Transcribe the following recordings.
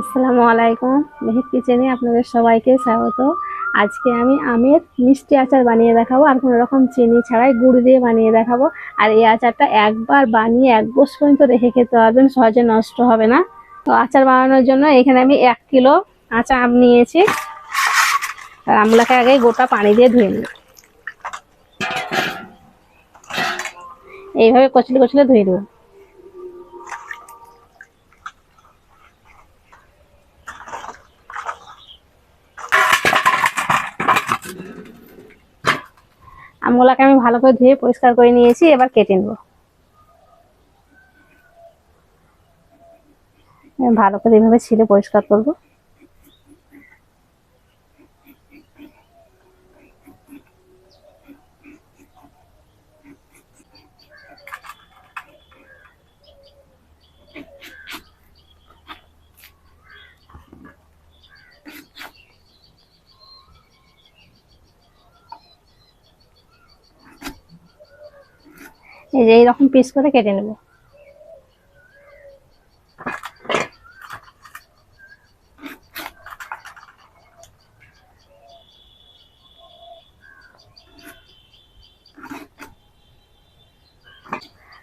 আসসালামু আলাইকুম। মেহিত কিচেনে আপনাদের সবাইকে স্বাগত। আজকে আমি আমের মিষ্টি আচার বানিয়ে দেখাবো, আর কোনো রকম চিনি ছাড়াই গুড় দিয়ে বানিয়ে দেখাবো। আর এই আচারটা একবার বানিয়ে এক বছর পর্যন্ত রেখে খেতে পারবেন, সহজে নষ্ট হবে না। তো আচার বানানোর জন্য এখানে আমি এক কিলো কাঁচা আম নিয়েছি। আর আমলাকে আগে গোটা পানি দিয়ে ধুয়ে নিই এইভাবে কচলে কচলে ধুয়ে দেবো। আমগুলাকে আমি ভালো করে ধুয়ে পরিষ্কার করে নিয়েছি, এবার কেটে নেব। ভালো করে এভাবে ছিলে পরিষ্কার করব। এই যে এইরকম পিস করে কেটে নেব।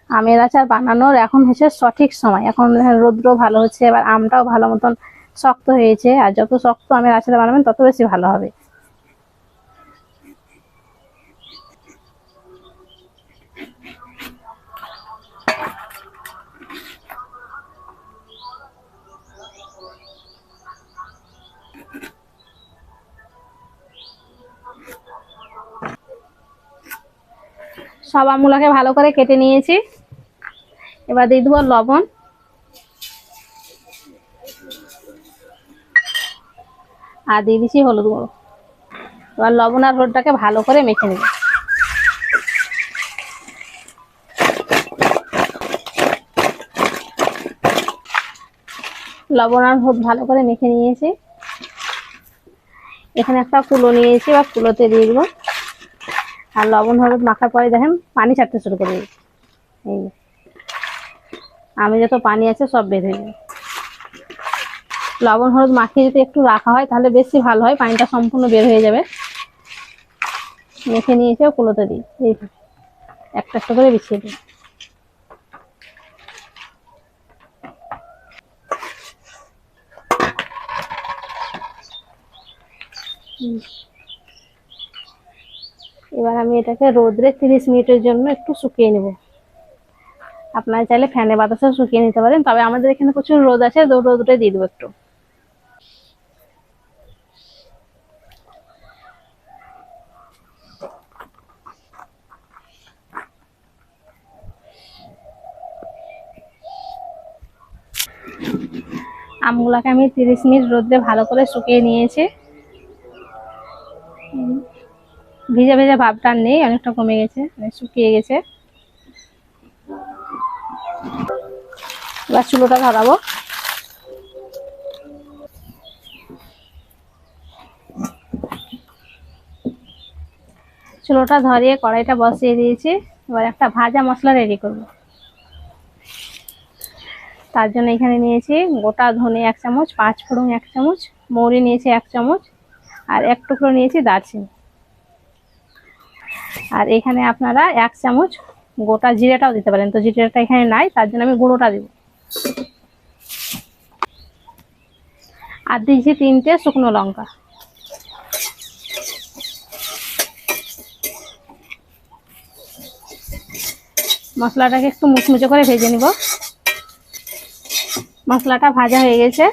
আমের আচার বানানোর এখন হচ্ছে সঠিক সময়। এখন রৌদ্র ভালো হচ্ছে, এবার আমটাও ভালো মতন শক্ত হয়েছে, আর যত শক্ত আমের আচার বানাবেন, তত বেশি ভালো হবে। সব আমগুলোকে ভালো করে কেটে নিয়েছি। এবার দিয়ে দেবো লবণ। আর দিয়ে দিচ্ছি হলুদ গুঁড়ো। এবার লবণ আর হলুদটাকে ভালো করে মেখে নেব। লবণ আর হলুদ ভালো করে মেখে নিয়েছি। এখানে একটা কুলো নিয়েছি বা কুলোতে দিয়ে দেবো। আর লবণ হলুদ মাখার পরে দেখেন পানি ছাড়তে শুরু করে দিই। এই আমি যত পানি আছে সব বেঁধে হয়ে লবণ হলুদ মাখিয়ে যদি একটু রাখা হয় তাহলে বেশি ভালো হয়, পানিটা সম্পূর্ণ বের হয়ে যাবে। মেখে নিয়ে এসে কুলোতে দিই। এই একটা একটা করে বিছিয়ে দিই হুম। এবার আমি এটাকে রোদ্রে তিরিশ মিনিটের জন্য একটু শুকিয়ে নেব আপনারা চাইলে ফ্যানে বাতাসে শুকিয়ে নিতে পারেন, তবে আমাদের এখানে প্রচুর রোদ আছে, তো রোদে দিয়ে দেবো একটু আমগুলাকে আমি তিরিশ মিনিট রোদ্রে ভালো করে শুকিয়ে নিয়েছি। ভিজে ভিজে ভাবটা নেই, অনেকটা কমে গেছে মানে শুকিয়ে গেছে। এবার চুলোটা ধরাবো। চুলোটা ধরিয়ে কড়াইটা বসিয়ে দিয়েছি। এবার একটা ভাজা মশলা রেডি করব। তার জন্য এখানে নিয়েছি গোটা ধনে এক চামচ, পাঁচ ফোড়ন এক চামচ, মৌরি নিয়েছি এক চামচ, আর এক টুকরো নিয়েছি দারচিনি। আর এখানে আপনারা এক চামচ গোটা জিরেটাও দিতে পারেন। তো জিরেটা এখানে নাই, তার জন্য আমি গুঁড়োটা দিব। আর দিয়েছি তিনটে শুকনো লঙ্কা। মশলাটাকে একটু মুচমুচে করে ভেজে নিব। মশলাটা ভাজা হয়ে গেছে।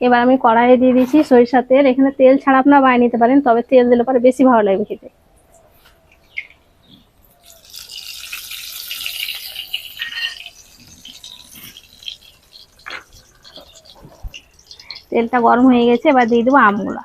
এবার আমি কড়াইয়ে দিয়ে দিয়েছি সরিষা তেল। এখানে তেল ছাড়া আপনারা বানিয়ে নিতে পারেন, তবে তেল দিলে পরে বেশি ভালো লাগবে খেতে। তেলটা গরম হয়ে গেছে, এবার দিয়ে দেবো আমগুলা।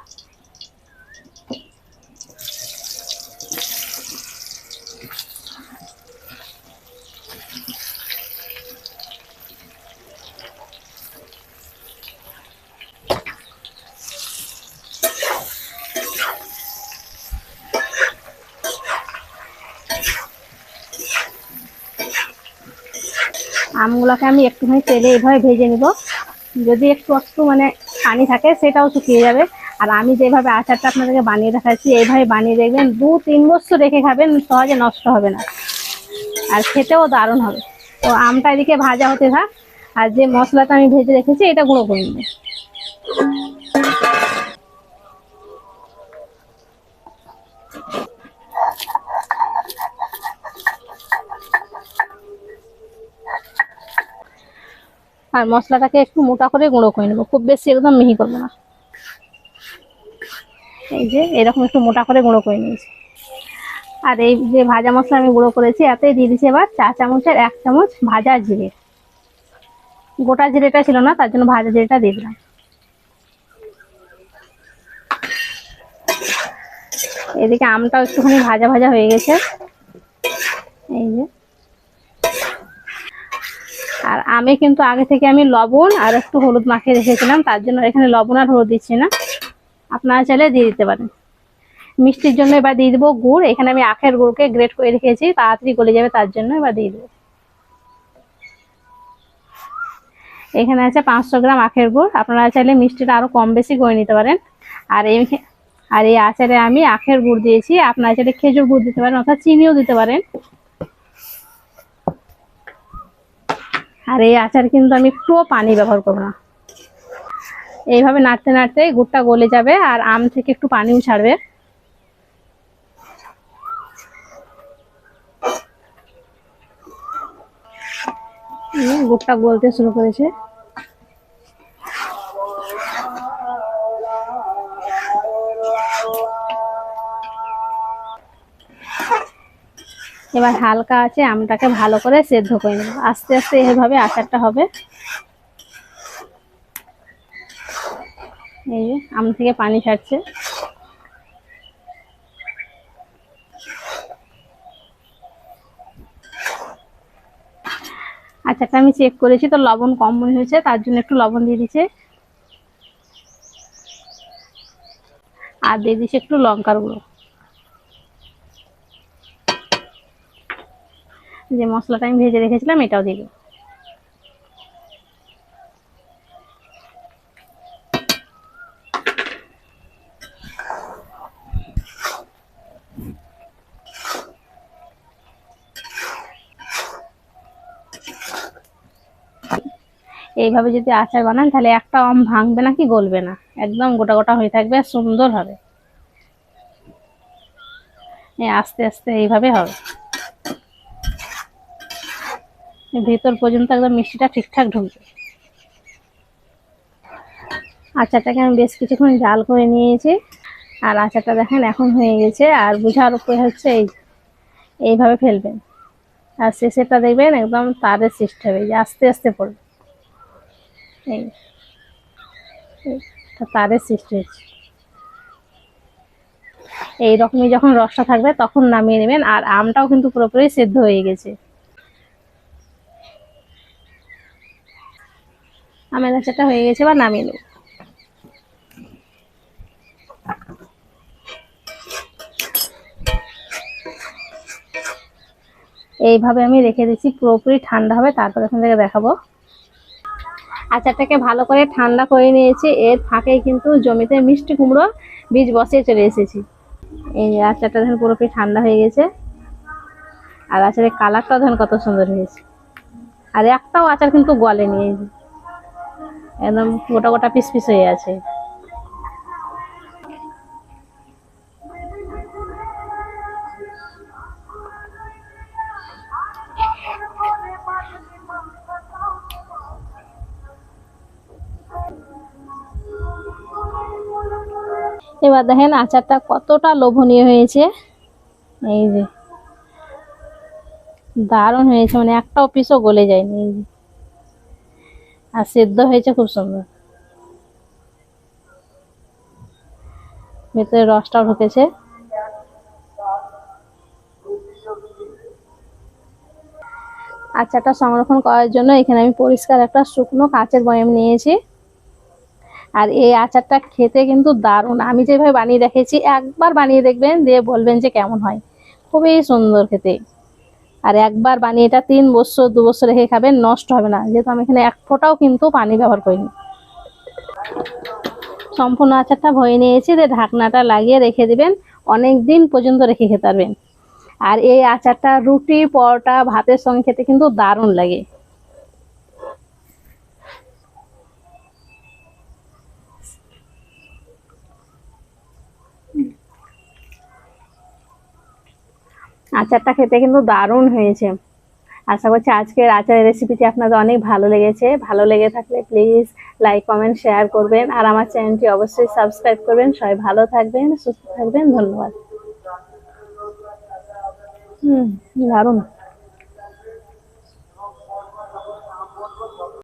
আমগুলোকে আমি একটুখানি তেলে এইভাবে ভেজে নিব। যদি একটু একটু মানে পানি থাকে, সেটাও শুকিয়ে যাবে। আর আমি যেভাবে আচারটা আপনাদেরকে বানিয়ে দেখাচ্ছি, এইভাবে বানিয়ে দেখবেন, দু তিন বছর রেখে খাবেন, সহজে নষ্ট হবে না। আর খেতেও দারুণ হবে। তো আমটা এদিকে ভাজা হতে থাক। আর যে মশলাটা আমি ভেজে রেখেছি, এটা গুঁড়ো করে নেব। আর মশলাটাকে একটু মোটা করে গুঁড়ো করে নেব। খুব বেশি একদম মিহি করব না। এই যে, এরকম একটু মোটা করে গুঁড়ো করে নিয়েছি। আর এই যে ভাজা মশলা আমি গুঁড়ো করেছি, এতে দিয়ে দিচ্ছি এবার চা চামচের এক চামচ ভাজা জিরে। গোটা জিরেটা ছিল না, তার জন্য ভাজা জিরেটা দিয়ে দিলাম। এদিকে আমটাও একটুখানি ভাজা ভাজা হয়ে গেছে। এই যে। আর আমি কিন্তু আগে থেকে আমি লবণ আর একটু হলুদ মাখিয়ে রেখেছিলাম, তার জন্য এখানে লবণ আর হলুদ দিচ্ছি না। আপনারা চাইলে দিয়ে দিতে পারেন। মিষ্টির জন্য এবার দিয়ে দেবো গুড়। এখানে আমি আখের গুড়কে গ্রেট করে রেখেছি, তাড়াতাড়ি গলে যাবে, তার জন্য এবার দিয়ে দেবো। এখানে আছে পাঁচশো গ্রাম আখের গুড়। আপনারা চাইলে মিষ্টিটা আরও কম বেশি করে নিতে পারেন। আর এই আর এই আচারে আমি আখের গুড় দিয়েছি। আপনারা চাইলে খেজুর গুড় দিতে পারেন অর্থাৎ চিনিও দিতে পারেন। আর এই আচার কিন্তু আমি একটুও পানি ব্যবহার করব না। এইভাবে নাড়তে নাড়তে গুড়টা গলে যাবে আর আম থেকে একটু পানিও ছাড়বে। গুড়টা গলতে শুরু করেছে। এবার হালকা আছে আমটাকে ভালো করে সেদ্ধ করে নেব। আস্তে আস্তে এভাবে আচারটা হবে। এই যে, আম থেকে পানি ছাড়ছে। আচারটা আমি চেক করেছি, তো লবণ কম মনে হয়েছে, তার জন্য একটু লবণ দিয়ে দিচ্ছে। আর দিয়ে দিচ্ছে একটু লঙ্কার গুঁড়ো। যে মশলাটা আমি ভেজে রেখেছিলাম, এটাও দেবো। এইভাবে যদি আচার বানান, তাহলে একটা আম ভাঙবে না কি, গলবে না। একদম গোটা গোটা হয়ে থাকবে আর সুন্দর হবে। আস্তে আস্তে এইভাবে হবে। ভেতর পর্যন্ত একদম মিষ্টিটা ঠিকঠাক ঢুকবে। আচারটাকে আমি বেশ কিছুক্ষণ জাল করে নিয়েছি। আর আচারটা দেখেন এখন হয়ে গেছে। আর বোঝার উপরে হচ্ছে এই এইভাবে ফেলবেন। আর শেষেরটা দেখবেন একদম তারের সৃষ্টি হবে, এই যে আস্তে আস্তে পড়বে। এই তারের সৃষ্টি হচ্ছে। এইরকমই যখন রসটা থাকবে তখন নামিয়ে নেবেন। আর আমটাও কিন্তু পুরোপুরি সেদ্ধ হয়ে গেছে। আমের আচারটা হয়ে গেছে বা নামিয়ে নেব। এইভাবে আমি রেখে দিচ্ছি পুরোপুরি ঠান্ডা হবে, তারপর এখান থেকে দেখাবো। আচারটাকে ভালো করে ঠান্ডা করে নিয়েছি, এর ফাঁকে কিন্তু জমিতে মিষ্টি কুমড়ো বীজ বসিয়ে চলে এসেছি। এই আচারটা দেখেন পুরোপুরি ঠান্ডা হয়ে গেছে, আর আচারের কালারটাও দেখেন কত সুন্দর হয়েছে। আর একটাও আচার কিন্তু গলেনি, এই যে। একদম গোটা গোটা পিস পিস হয়ে আছে। এবার দেখেন আচারটা কতটা লোভনীয় হয়েছে। এই যে, দারুণ হয়েছে মানে একটাও পিসও গলে যায়নি। এই যে আর সেদ্ধ হয়েছে খুব সুন্দর। ভেতরে রসটাও ঢুকেছে। আচারটা সংরক্ষণ করার জন্য এখানে আমি পরিষ্কার একটা শুকনো কাঁচের বয়াম নিয়েছি। আর এই আচারটা খেতে কিন্তু দারুণ। আমি যেভাবে বানিয়ে রেখেছি একবার বানিয়ে দেখবেন, দিয়ে বলবেন যে কেমন হয়। খুবই সুন্দর খেতে। আর একবার বানিয়ে এটা তিন বছর, দু বছর রেখে খাবেন, নষ্ট হবে না। যেহেতু আমি এখানে এক ফোঁটাও কিন্তু পানি ব্যবহার করিনি। সম্পূর্ণ আচারটা ভয়ে নিয়েছি যে ঢাকনাটা লাগিয়ে রেখে দিবেন। অনেক দিন পর্যন্ত রেখে খেতে পারবেন। আর এই আচারটা রুটি, পরোটা, ভাতের সঙ্গে খেতে কিন্তু দারুণ লাগে। আচারটা খেতে কিন্তু দারুণ হয়েছে। আশা করছি আজকের আচারের রেসিপিটি আপনাদের অনেক ভালো লেগেছে। ভালো লেগে থাকলে প্লিজ লাইক কমেন্ট শেয়ার করবেন। আর আমার চ্যানেলটি অবশ্যই সাবস্ক্রাইব করবেন। সবাই ভালো থাকবেন, সুস্থ থাকবেন। ধন্যবাদ। হুম, দারুণ।